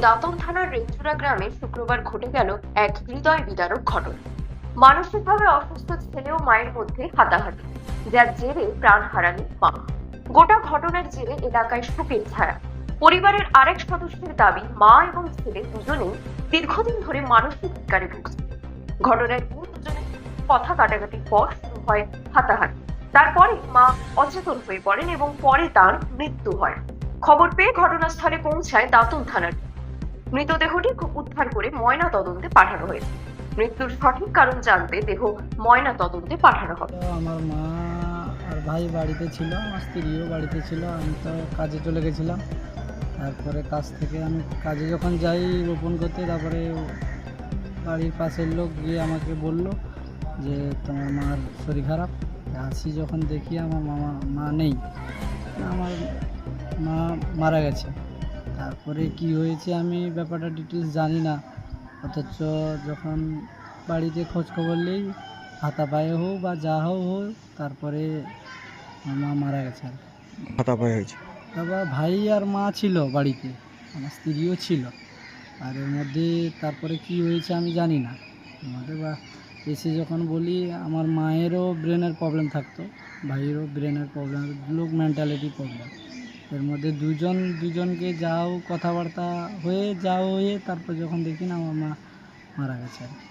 দাতন থানার রেঞ্চুরা গ্রামে শুক্রবার ঘটে গেল এক হৃদয় বিদারক ঘটনা। মানসিকভাবে অসুস্থ ছেলে ও মায়ের মধ্যে হাতাহাতি, যার জেরে প্রাণ হারালেন মা। গোটা ঘটনার জেরে এলাকায় শোকের ছায়া। পরিবারের আরেক সদস্যের দাবি, মা এবং ছেলে দুজনেই দীর্ঘদিন ধরে মানসিক বিকারে ভুগছে ঘটনার পর দুজনে কথা কাটাকাটির পর শুরু হয় হাতাহাতি। তারপরে মা অচেতন হয়ে পড়েন এবং পরে তার মৃত্যু হয়। খবর পেয়ে ঘটনাস্থলে পৌঁছায় দাতুন থানার মৃতদেহটি উদ্ধার করে ময়না তদন্তে পাঠানো হয়েছে। মৃত্যুর সঠিক কারণ জানতে দেহ ময়না তদন্তে পাঠানো হবে। আমার মা আর ভাই বাড়িতে ছিল, আমার স্ত্রীও বাড়িতে ছিল, আমি তো কাজে চলে গেছিলাম। তারপরে কাজ থেকে আমি কাজে যখন যাই রোপণ করতে, তারপরে বাড়ির পাশের লোক গিয়ে আমাকে বলল যে, তোমার মার শরীর খারাপ? আসি যখন দেখি আমার মামা, মা নেই। আমার মা মারা গেছে। তারপরে কি হয়েছে আমি ব্যাপারটা ডিটেলস জানি না। অথচ যখন বাড়িতে খোঁজ খবর নেই হাতা পায়ে হোক বা যা হোক হোক তারপরে মা মারা গেছে আর হাতা পায়ে হয়েছে? তারপর ভাই আর মা ছিল বাড়িতে আমার স্ত্রীও ছিল। আর এর মধ্যে তারপরে কি হয়েছে আমি জানি না। আমাদের বা এসে যখন বলি আমার মায়েরও ব্রেনের প্রবলেম থাকতো ভাইয়েরও ব্রেনের প্রবলেম লোক মেন্টালিটি প্রবলেম এর মধ্যে দুজন, দুজনকে যাও, কথাবার্তা হয়ে, যাও, হয়ে তারপর যখন দেখি না, আমার মা মারা গেছে আর কি।